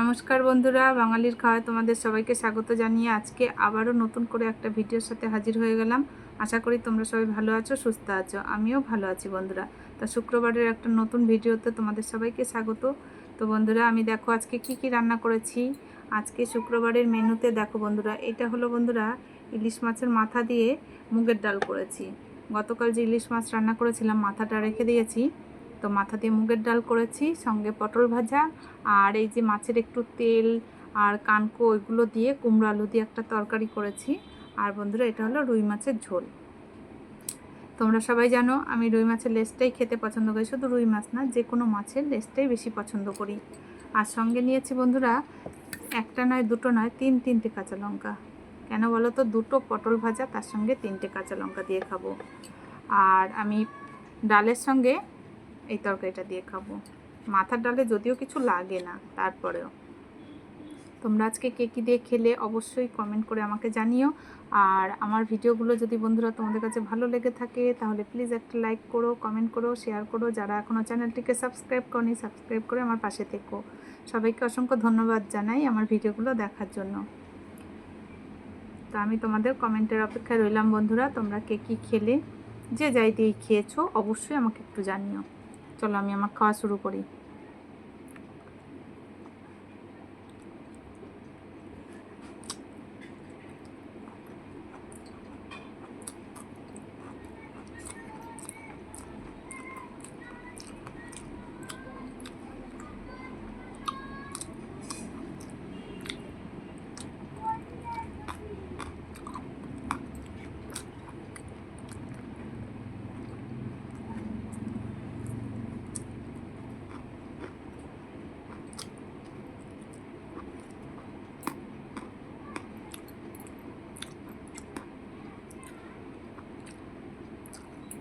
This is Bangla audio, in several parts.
নমস্কার বন্ধুরা, বাঙালির খাওয়ায় তোমাদের সবাইকে স্বাগত জানিয়ে আজকে আবারও নতুন করে একটা ভিডিওর সাথে হাজির হয়ে গেলাম। আশা করি তোমরা সবাই ভালো আছো, সুস্থ আছো, আমিও ভালো আছি বন্ধুরা। তা শুক্রবারের একটা নতুন ভিডিওতে তোমাদের সবাইকে স্বাগত। তো বন্ধুরা, আমি দেখো আজকে কি কি রান্না করেছি। আজকে শুক্রবারের মেনুতে দেখো বন্ধুরা, এটা হলো বন্ধুরা ইলিশ মাছের মাথা দিয়ে মুগের ডাল করেছি। গতকাল যে ইলিশ মাছ রান্না করেছিলাম, মাথাটা রেখে দিয়েছি। তো মাথা দিয়ে মুগের ডাল করেছি, সঙ্গে পটল ভাজা, আর এই যে মাছের একটু তেল আর কানকো ওইগুলো দিয়ে কুমড়ো আলু দিয়ে একটা তরকারি করেছি। আর বন্ধুরা, এটা হলো রুই মাছের ঝোল। তোমরা সবাই জানো, আমি রুই মাছের লেজটাই খেতে পছন্দ করি, শুধু রুই মাছ না যে কোনো মাছের লেজটাই বেশি পছন্দ করি। আর সঙ্গে নিয়েছি বন্ধুরা, একটা নয়, দুটো নয়, তিন তিনটে কাঁচা লঙ্কা। কেন বলো তো, দুটো পটল ভাজা, তার সঙ্গে তিনটে কাঁচা লঙ্কা দিয়ে খাব। আর আমি ডালের সঙ্গে এই তরকারিটা দিয়ে খাব। মাথার ডালে যদিও কিছু লাগে না, তারপরেও। তোমরা আজকে কে কী দিয়ে খেলে অবশ্যই কমেন্ট করে আমাকে জানিও। আর আমার ভিডিওগুলো যদি বন্ধুরা তোমাদের কাছে ভালো লেগে থাকে, তাহলে প্লিজ একটা লাইক করো কমেন্ট করো শেয়ার করো। যারা এখনও চ্যানেলটিকে সাবস্ক্রাইব করনি সাবস্ক্রাইব করে আমার পাশে থেকো। সবাইকে অসংখ্য ধন্যবাদ জানাই আমার ভিডিওগুলো দেখার জন্য। তো আমি তোমাদের কমেন্টের অপেক্ষায় রইলাম বন্ধুরা, তোমরা কে কী খেলে? যে যাই দিয়েই খেয়েছো, অবশ্যই আমাকে একটু জানিও। চলো আমি আমার খাওয়া শুরু করি।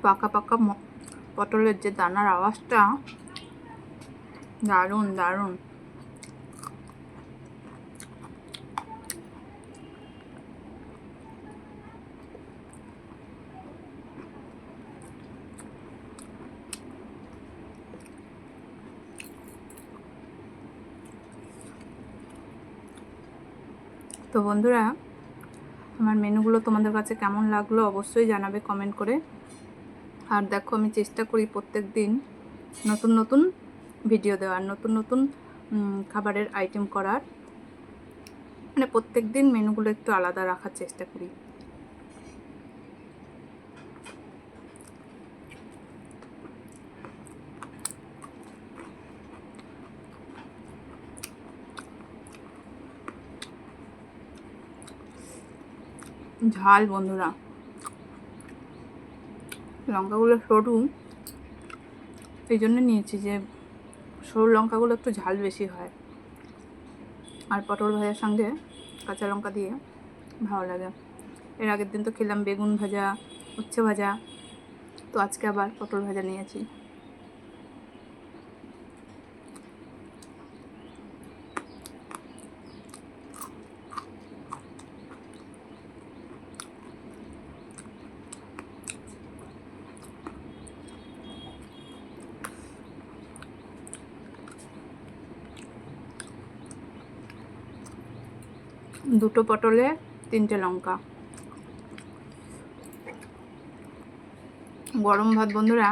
পাকা পাকা পটলের যে দানার আওয়াজটা, দারুণ দারুণ। তো বন্ধুরা, আমার মেনুগুলো তোমাদের কাছে কেমন লাগল অবশ্যই জানাবে কমেন্ট করে। আর দেখো আমি চেষ্টা করি প্রত্যেক দিন নতুন নতুন ভিডিও দেওয়ার, নতুন নতুন খাবারের আইটেম করার। মানে প্রত্যেক দিন মেনুগুলো একটু আলাদা রাখার চেষ্টা করি। ঝাল বন্ধুরা। লঙ্কাগুলো সরু এই জন্য নিয়েছি যে সরু লঙ্কাগুলো একটু ঝাল বেশি হয়। আর পটল ভাজার সঙ্গে কাঁচা লঙ্কা দিয়ে ভালো লাগে। এর আগের দিন তো খেলাম বেগুন ভাজা, উচ্ছে ভাজা, তো আজকে আবার পটল ভাজা নিয়েছি। দুটো পটলে তিনটে লঙ্কা। গরম ভাত বন্ধুরা,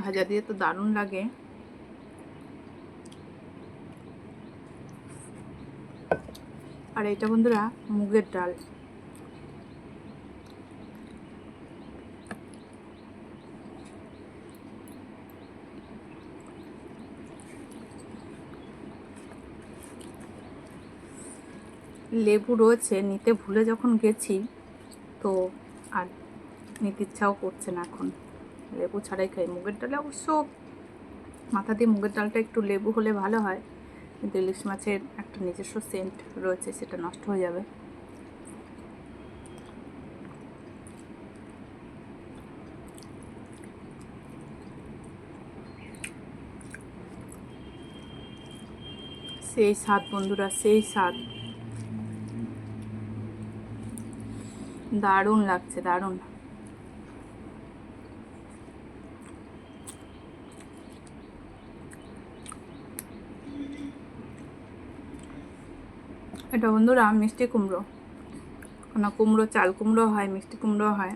ভাজা দিয়ে তো দারুণ লাগে। আর এটা বন্ধুরা মুগের ডাল। লেবু রয়েছে, নিতে ভুলে যখন গেছি, তো আর নিতে ইচ্ছাও করছে না এখন। লেবু ছাড়াই খাই। মুগের ডালে অবশ্য মাথা দিয়ে মুগের ডালটা একটু লেবু হলে ভালো হয়, কিন্তু ইলিশ মাছের একটা নিজস্ব সেন্ট রয়েছে, সেটা নষ্ট হয়ে যাবে। সেই স্বাদ বন্ধুরা, সেই স্বাদ। দারুণ লাগছে, দারুণ। এটা বন্ধুরা মিষ্টি কুমড়ো। কোনো কুমড়ো চাল কুমড়ো হয়, মিষ্টি কুমড়ো হয়।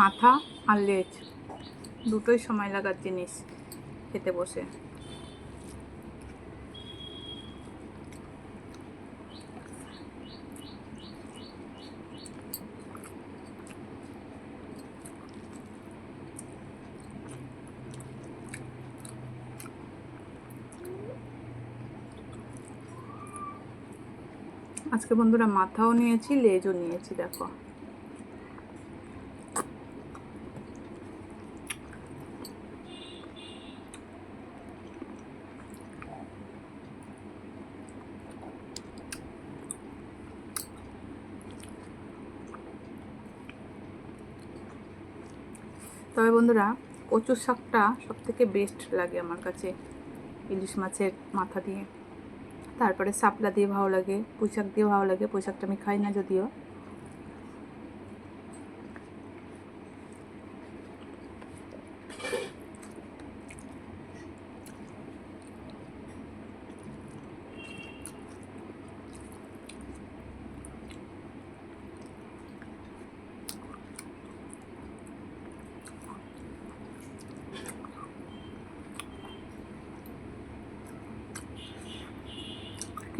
মাথা আর লেজ। দুটোই সময় লাগার জিনিস খেতে বসে। আজকে বন্ধুরা মাথাও নিয়েছি, লেজও নিয়েছি, দেখো। তবে বন্ধুরা কচু শাকটা সব থেকে বেস্ট লাগে আমার কাছে। ইলিশ মাছের মাথা দিয়ে। তারপরে সাপলা দিয়ে ভালো লাগে পোশাক দিয়ে ভালো লাগে। পোশাকটা আমি খাই না যদিও।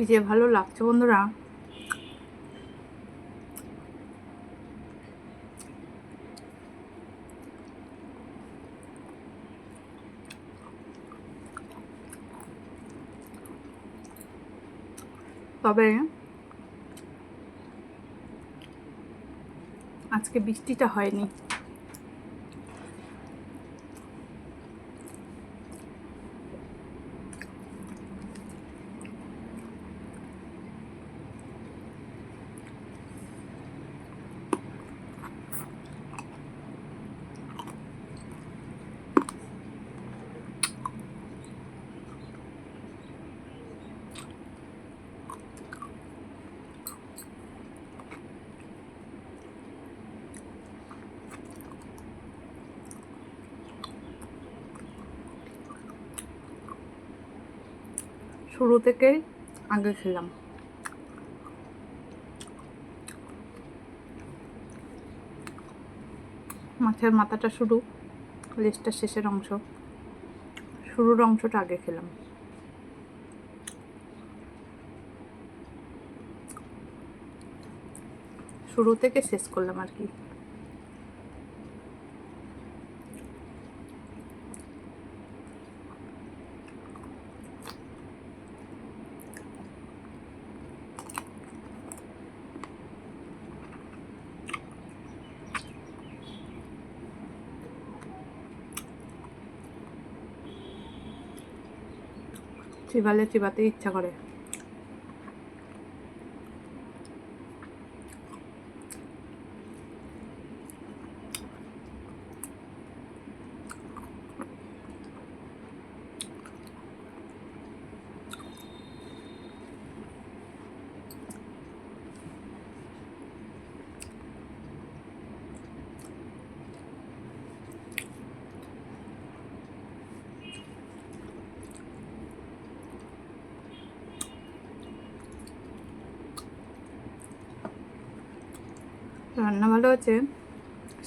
কি যে ভালো লাগছে বন্ধুরা। তবে আজকে বৃষ্টিটা হয়নি। শুরু থেকেই আগে খেলাম। মাছের মাথাটা শুরু, লেজটা শেষের অংশ। শুরুর অংশটা আগে খেলাম। শুরু থেকে শেষ করলাম আর কি। চিবালে চিবাতে ইচ্ছা করে। রান্না ভালো আছে,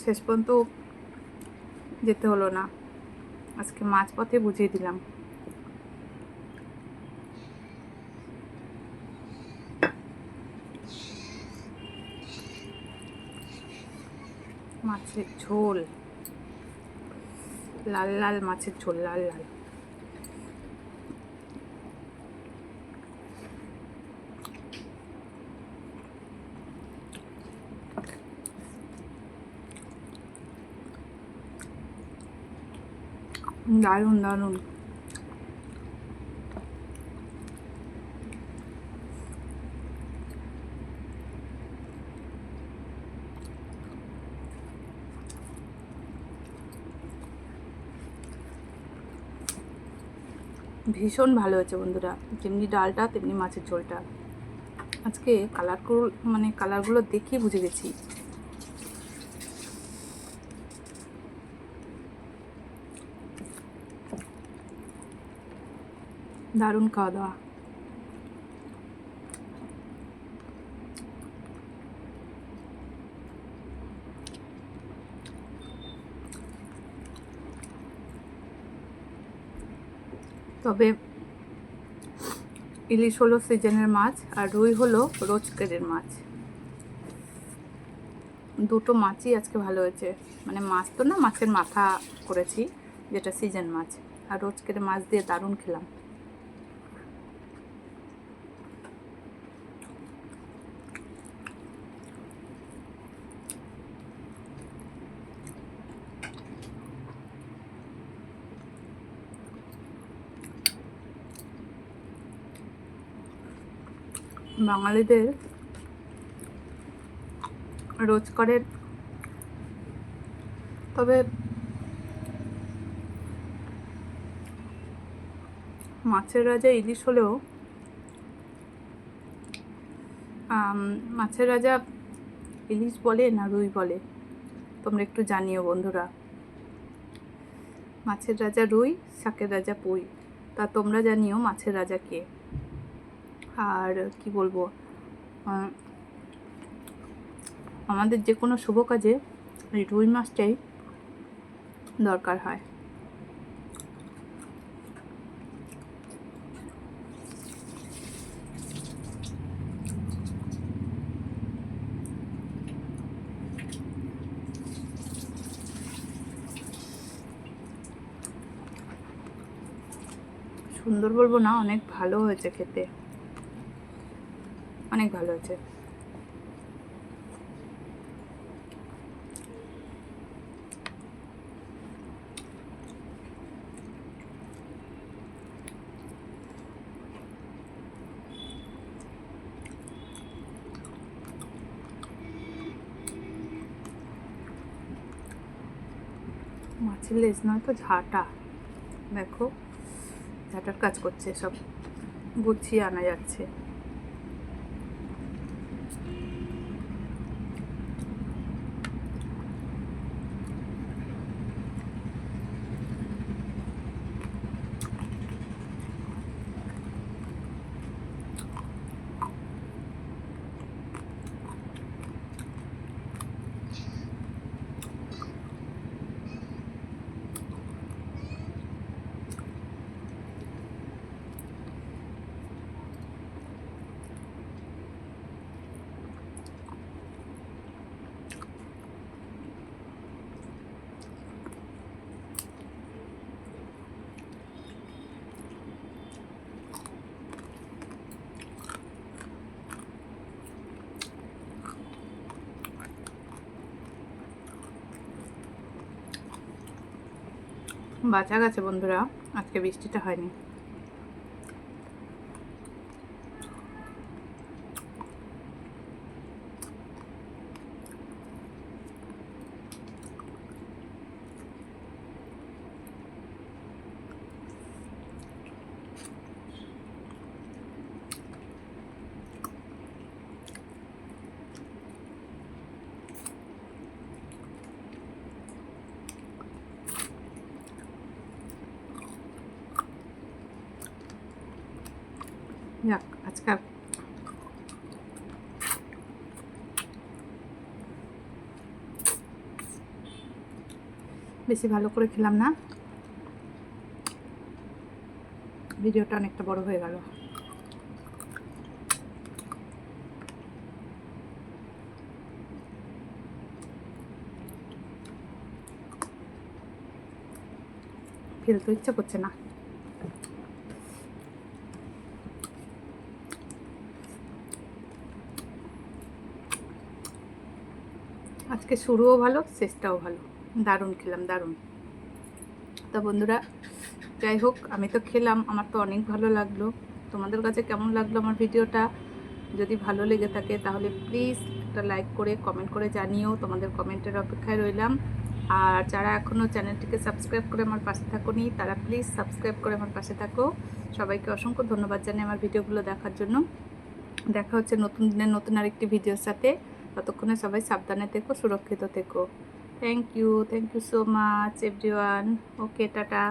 শেষ পর্যন্ত যেতে হলো না। আজকে মাছ পথে বুঝিয়ে দিলাম। মাছের ঝোল। লাল লাল মাছের ঝোল, লাল লাল। দারুণ দারুণ। ভীষণ ভালো হয়েছে বন্ধুরা। যেমনি ডালটা, তেমনি মাছের ঝোলটা। আজকে কালারগুলো মানে কালারগুলো দেখেই বুঝে গেছি। দারুণ খাওয়া দাওয়া তবে ইলিশ হলো সিজনের মাছ আর রুই হলো রোজকারের মাছ। দুটো মাছই আজকে ভালো হয়েছে। মানে মাছ তো না, মাছের মাথা করেছি, যেটা সিজন মাছ। আর রোজকের মাছ দিয়ে দারুণ খেলাম। বাঙালিদের রোজকারের তবে মাছের রাজা ইলিশ হলেও মাছের রাজা ইলিশ বলে না রুই বলে? তোমরা একটু জানিও বন্ধুরা। মাছের রাজা রুই, শাকের রাজা পুই। তা তোমরা জানিও মাছের রাজা কে? আর কি বলব আমাদের যে কোনো শুভ কাজে এই রুই মাছটাই দরকার হয়। সুন্দর বলব না, অনেক ভালো হয়েছে খেতে। অনেক ভালো হয়েছে মাছের লেজ নয় তো, ঝাঁটা। দেখো, ঝাঁটার কাজ করছে সব। গুছিয়ে আনা যাচ্ছে। বাঁচা গেছে বন্ধুরা। আজকে বৃষ্টিটা হয়নি। যাক আজকে আর- বেশি ভালো করে খেলাম না। ভিডিওটা অনেকটা বড় হয়ে গেল। ফেলতে ইচ্ছা করছে না। আজকে শুরুও ভালো, শেষটাও ভালো। দারুণ খেলাম, দারুণ। তা বন্ধুরা, যাই হোক, আমি তো খেলাম, আমার তো অনেক ভালো লাগল। তোমাদের কাছে কেমন লাগল আমার ভিডিওটা? যদি ভালো লেগে থাকে, তাহলে প্লিজ একটা লাইক করে কমেন্ট করে জানিও, তোমাদের কমেন্টের অপেক্ষায় রইলাম। আর যারা এখনও চ্যানেলটিকে সাবস্ক্রাইব করে আমার পাশে থাকোনি, তারা প্লিজ সাবস্ক্রাইব করে আমার পাশে থাকো। সবাইকে অসংখ্য ধন্যবাদ জানাই আমার ভিডিওগুলো দেখার জন্য। দেখা হচ্ছে নতুন দিনের নতুন আরেকটি ভিডিওর সাথে। ততক্ষণে সবাই সাবধানে থেকো, সুরক্ষিত থেকো। Thank you thank you so much everyone okay tata.